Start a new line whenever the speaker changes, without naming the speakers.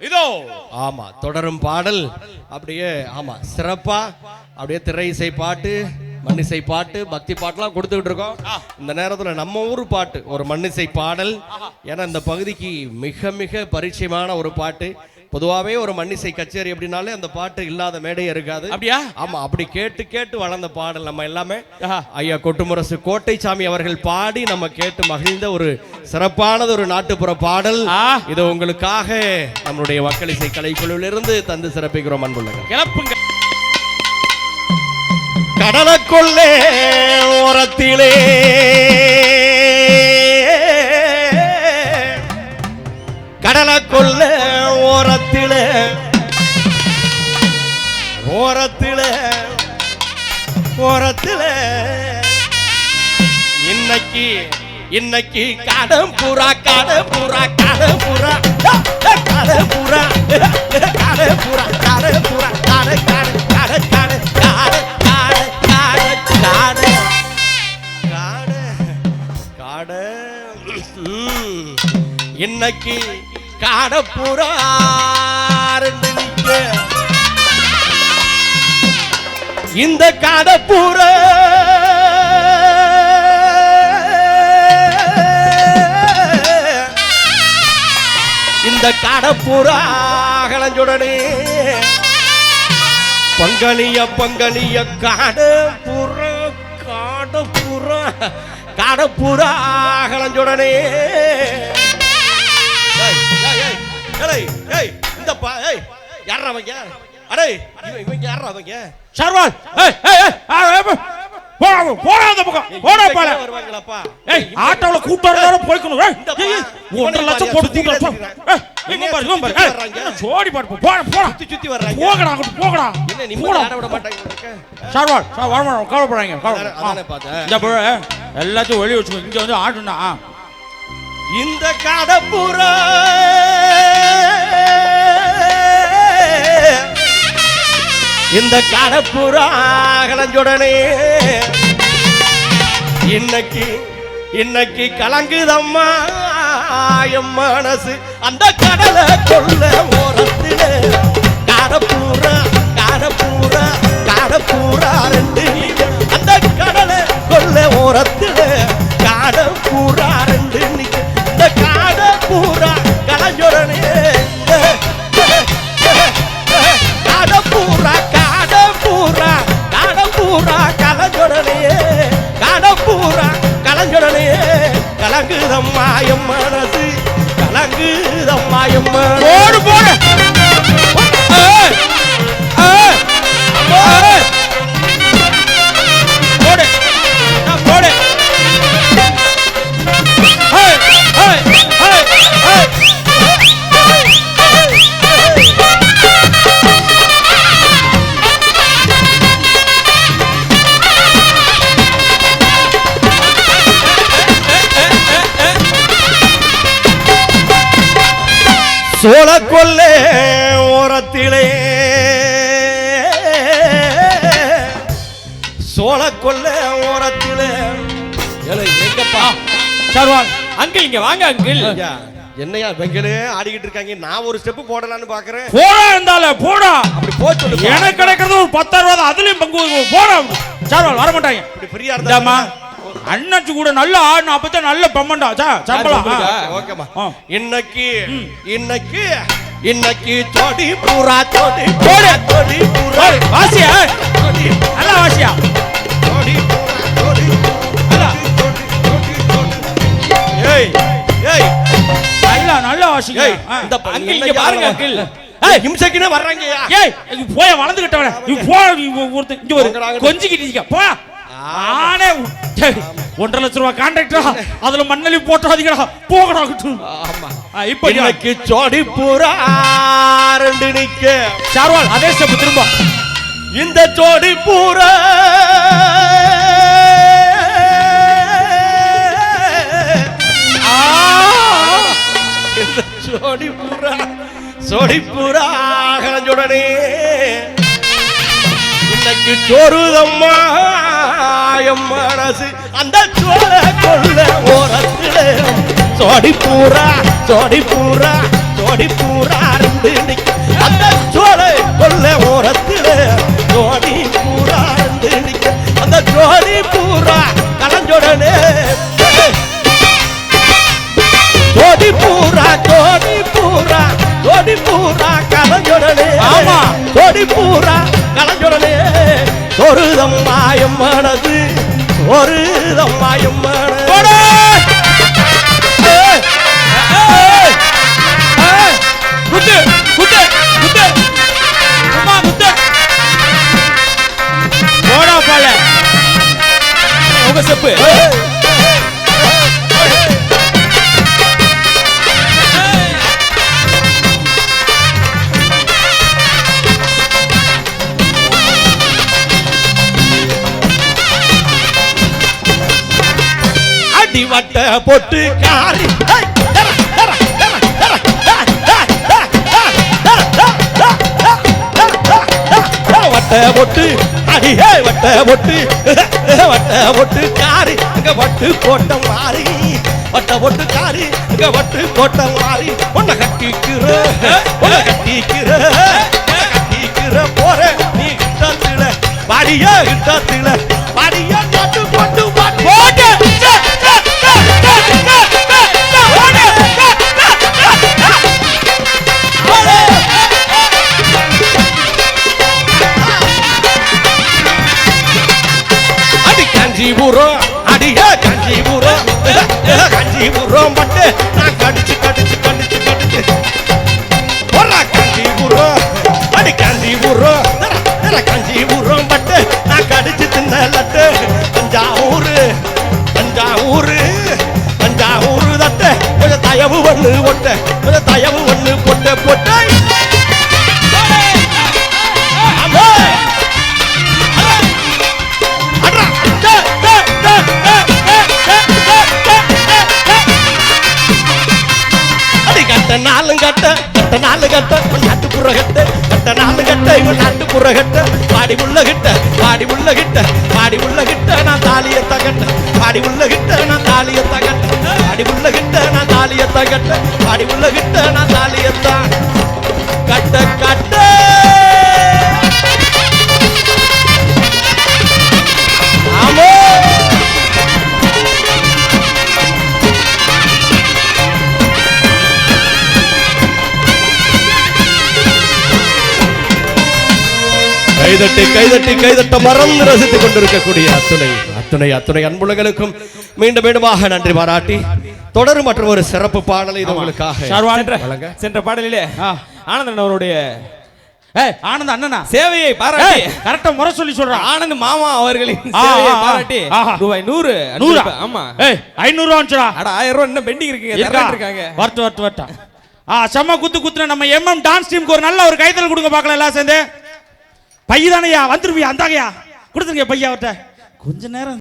இதோ.
ஆமா தொடரும் பாடல் அப்படியே ஆமா சிறப்பா அப்படியே திரை இசை பாட்டு மண்ணிசை பாட்டு பக்தி பாட்டுலாம் கொடுத்துக்கிட்டு இருக்கோம். இந்த நேரத்துல நம்ம ஊர் பாட்டு ஒரு மண்ணிசை பாடல். ஏன்னா இந்த பகுதிக்கு மிக மிக பரிச்சயமான ஒரு பாட்டு. பொதுவாகவே ஒரு மண்ணிசை கச்சேரி அப்படின்னாலே அந்த பாட்டு இல்லாத மேடையே இருக்காது.
அப்படியா?
ஆமா அப்படி கேட்டு கேட்டு வளர்ந்த பாடல் நம்ம எல்லாமே. ஐயா கொட்டுமுரசு கோட்டைசாமி அவர்கள் பாடி நம்ம கேட்டு மகிழ்ந்த ஒரு சிறப்பானது ஒரு நாட்டுப்புற பாடல். இது உங்களுக்காக நம்மளுடைய மக்களிசை கலைக்குழுவிலிருந்து தந்து சிறப்பிக்கிறோம் அன்புள்ளங்க
கிளப்புங்க.
கடலக்குள்ளே ஓரத்திலே. கடலக்குள்ளே ஓரத்திலே ஓரத்திலே ஓரத்திலே. இன்னைக்கு இன்னைக்கு கடம்புறா கடம்புறா கடம்புறா கடம்புறா கடம்புறா கடம்புறா கட கட கட கட காட காட காட காட காட காட இன்னைக்கு காடப்புறா இந்த காடப்புற இந்த காடப்புறா கலஞ்சுடனே பங்களிய பங்களிய காடப்புற காடப்புற காடப்புற கலஞ்சுடனே ஏய், ஏய், இந்த பா ஏய் யாரா அவங்க அடே இவன் இவங்க யாரா அவங்க
சர்வால் ஏய் ஏய் ஏய். போடா போடா அந்த பக்கம் போடா பால.
இவங்க வருவாங்களாப்பா?
ஏய் ஆட்டோல கூட்டம் போய்க்கணும். ஏய் லட்சம் போட்டு
இருக்கிறான்.
ஏய் இவன் பாரு
சுத்தி
ஏய்,
வர்றாங்க.
என்ன ஜோடி பாரு போ, போடா போடா.
சுத்தி சுத்தி வர்றாங்க.
போகடா அங்கிட்டு போகடா.
என்ன நிம்மதி
போடா.
ஆட விட மாட்டாங்க?
சர்வால் சார்
அதானே பார்த்தேன்.
இந்த பாரு எல்லாத்தையும் வெளியே வச்சுக்கோ. இங்க வந்து ஆட்டுனா
இந்த கடப்புற. இந்த கடப்புற கலஞ்சுடனே இன்னைக்கு இன்னைக்கு கலங்குதம்மா என் மனசு. அந்த கடலை கொள்ள ஓரத்தில். கடப்பூரா கடப்பூரா கடப்பூரா ரெண்டு கலங்குதம்மா என் மனசு கலங்குதம்மா என் மனசு
போடு போடு.
சோழ கொல்லே ஓரத்திலே. சோழ கொல்லே ஓரத்திலே எங்கப்பா
சர்வால் அங்கிள் இங்க வாங்க அங்கிள்.
என்னையா வெங்கலே ஆடிக்கிட்டு இருக்காங்க. நான் ஒரு ஸ்டெப் போடலான்னு பாக்குறேன்.
போடா இருந்தால போடா.
அப்படி போ சொல்லு
எனக்கு கிடைக்கிறது ஒரு பத்தாயிரம் ரூபாய். அதுலயும் பங்கு. போடா. சர்வால் வர மாட்டாங்க
இப்படி ஃப்ரீயா
இந்தாம்மா.
இருந்தா
அண்ணாச்சி கூட நல்ல ஆடினா அப்பதான் நல்ல பம்மண்டா சம்பளம்.
ஓகேமா. இன்னைக்கு இன்னைக்கு இன்னைக்கு தொடி பூரா தொடி போட தொடி பூரா.
வாசியா?
தொடி
நல்ல வாசியா?
தொடி பூரா தொடி ஏய் ஏய்.
நல்ல நல்ல வாசிங்க.
இந்த
அங்கிள் பாருங்க அங்கிள்.
ஏய். ஹிம்சக்கினே வர்றாங்கயா
ஏய் போய் வளர்ந்துகிட்டவன. இது போ ஒருத்தன் இங்க ஒரு
உங்களாக-
கொஞ்சிக்கிட்டு இருக்க போ டேய், ஒன்றரை லட்ச ரூபாய் கான்ட்ராக்டரா அதுல மண்ணலி போட்டாதீங்கடா போகடா.
ஆமா.
இப்ப
இன்னைக்கு ஜோடி பூரா ரெண்டு நிக்க.
சார்வால் அதே ஸ்டெப் திரும்ப.
இந்த ஜோடி பூரா. ஜோடி பூரா. ஜோடி பூரா. கலஞ்சுடனே இன்னைக்கு சோறுதம்மா என் மனசு அந்த சோழ கொள்ள ஓரத்துல. சோடி பூரா சோடி பூரா சோடி பூரா ரெண்டு அந்த சோலை கொல்ல ஓரத்திலே ஜோடி பூரா ரெண்டு அந்த ஜோடி பூரா கலஞ்சோடனே ஜோடி பூரா ஜோடி பூரா ஜோடி பூரா கலஞ்சோடனே
ஆமா.
ஜோடி பூரா ஒரு தம்மாயம் மனது ஒரு தம்மாயம் மனது
குத்து குத்து குத்து அம்மா குத்து போடா பால உங்க செப்பு.
ஏய், ஏய், ஏய், வட்ட பொட்டு அடி ஏய், வட்ட பொட்டு வட்ட பொட்டு காரி இங்க வட்டு கோட்டம் மாறி வட்ட பொட்டு காரி இங்க வட்டு கோட்டம் மாறி உன்னை கட்டிக்கிற உன்னை கட்டிக்கிற கட்டிக்கிற போற நீ கிட்டத்துல பாடிய கிட்டத்துல பாடிய போட்டு கட்ட நாளும் கட்ட கட்ட நாலு கட்ட உன் நாட்டுப்புற கட்ட நாலு கட்ட இவன் நாட்டுப்புற கட்ட பாடி உள்ள கிட்ட பாடி உள்ள கிட்ட பாடி உள்ள கிட்ட நான் தாலிய தகட்ட. பாடி உள்ள கிட்ட நான் தாலிய தகட்ட. பாடி உள்ள கிட்ட நான் தாலிய தகட்ட. பாடி உள்ள கிட்ட நான் தாலிய கட்ட கட்ட. கைதட்டி கைதட்டி கைதட்ட மறந்து ரசித்துக் கொண்டிருக்கக்கூடிய அத்துணை அத்துணை அத்துணை அன்புலகளுக்கும் மீண்டும் மீண்டுமாக நன்றி பாராட்டி தொடரும் மற்றும் ஒரு சிறப்பு பாடலை இது உங்களுக்காக
சென்ற பாடலிலே. ஆனந்தன் அவருடைய
ஆனந்த் அண்ணனா?
சேவையை பாராட்டி.
கரெக்டா முறை சொல்லி சொல்றான்
ஆனந்த் மாமா அவர்களின். பாராட்டி. ரூபாய் நூறு
நூறா?
ஆமா.
ஏய் ஐநூறு ரூபா
ஆயிரம் ரூபாய் இன்னும் பெண்டிங் இருக்குங்க. இருக்காங்க.
வரட்டு வரட்டு வரட்டா ஆ செம்ம குத்து குத்துன நம்ம எம்எம் டான்ஸ் டீமுக்கு ஒரு நல்ல ஒரு கைத்தல் கொடுங்க பார்க்கலாம் எல்லாம் சேர்ந்து. பையதானையா? வந்துருவியா? அந்தாங்கயா? கொடுத்துருங்க பையா அவர்கிட்ட. கொஞ்ச நேரம்